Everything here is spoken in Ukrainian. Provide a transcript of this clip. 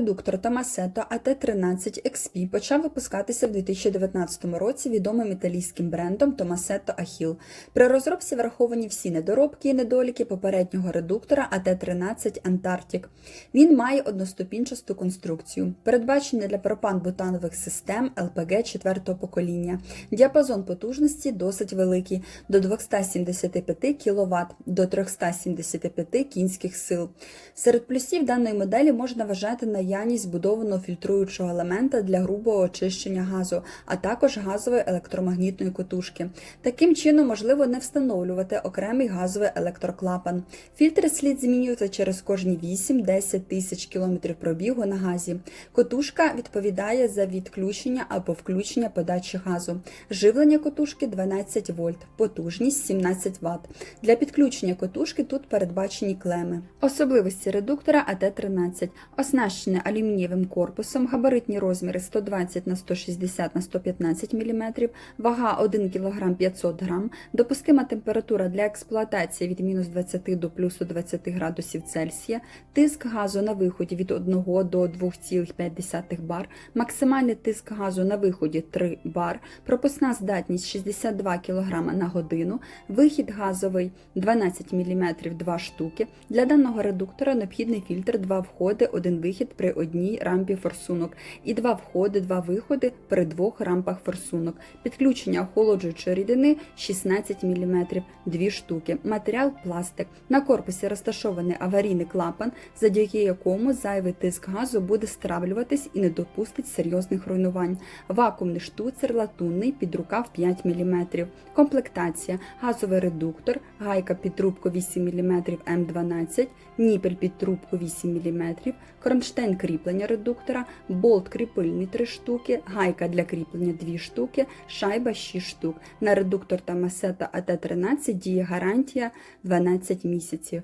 Редуктор Tomasetto AT13 XP почав випускатися в 2019 році відомим італійським брендом Tomasetto Achille. При розробці враховані всі недоробки і недоліки попереднього редуктора AT13 Antarctic. Він має одноступінчасту конструкцію, передбачений для пропан-бутанових систем LPG 4 покоління. Діапазон потужності досить великий до 275 кВт до 375 кінських сил. Серед плюсів даної моделі можна вважати наявність збудованого фільтруючого елемента для грубого очищення газу, а також газової електромагнітної котушки. Таким чином можливо не встановлювати окремий газовий електроклапан. Фільтри слід змінювати через кожні 8-10 тисяч кілометрів пробігу на газі. Котушка відповідає за відключення або включення подачі газу. Живлення котушки 12 вольт, потужність 17 Вт. Для підключення котушки тут передбачені клеми. Особливості редуктора АТ-13 оснащене алюмінієвим корпусом, габаритні розміри 120 на 160 на 115 мм, вага 1 кг 500 г, допустима температура для експлуатації від мінус 20 до плюсу 20 градусів Цельсія, тиск газу на виході від 1 до 2,5 бар, максимальний тиск газу на виході 3 бар, пропускна здатність 62 кг на годину, вихід газовий 12 мм 2 штуки. Для даного редуктора необхідний фільтр 2 входи, 1 вихід при одній рампі форсунок і 2 входи, 2 виходи при двох рампах форсунок. Підключення охолоджуючої рідини 16 мм 2 штуки. Матеріал пластик. На корпусі розташований аварійний клапан, завдяки якому зайвий тиск газу буде стравлюватись і не допустить серйозних руйнувань. Вакуумний штуцер латунний під рукав 5 мм. Комплектація: газовий редуктор, гайка під трубку 8 мм М12, ніпель під трубку 8 мм, кронштейн кріплення редуктора, болт кріпильний 3 штуки, гайка для кріплення 2 штуки, шайба 6 штук. На редуктор та масета АТ-13 діє гарантія 12 місяців.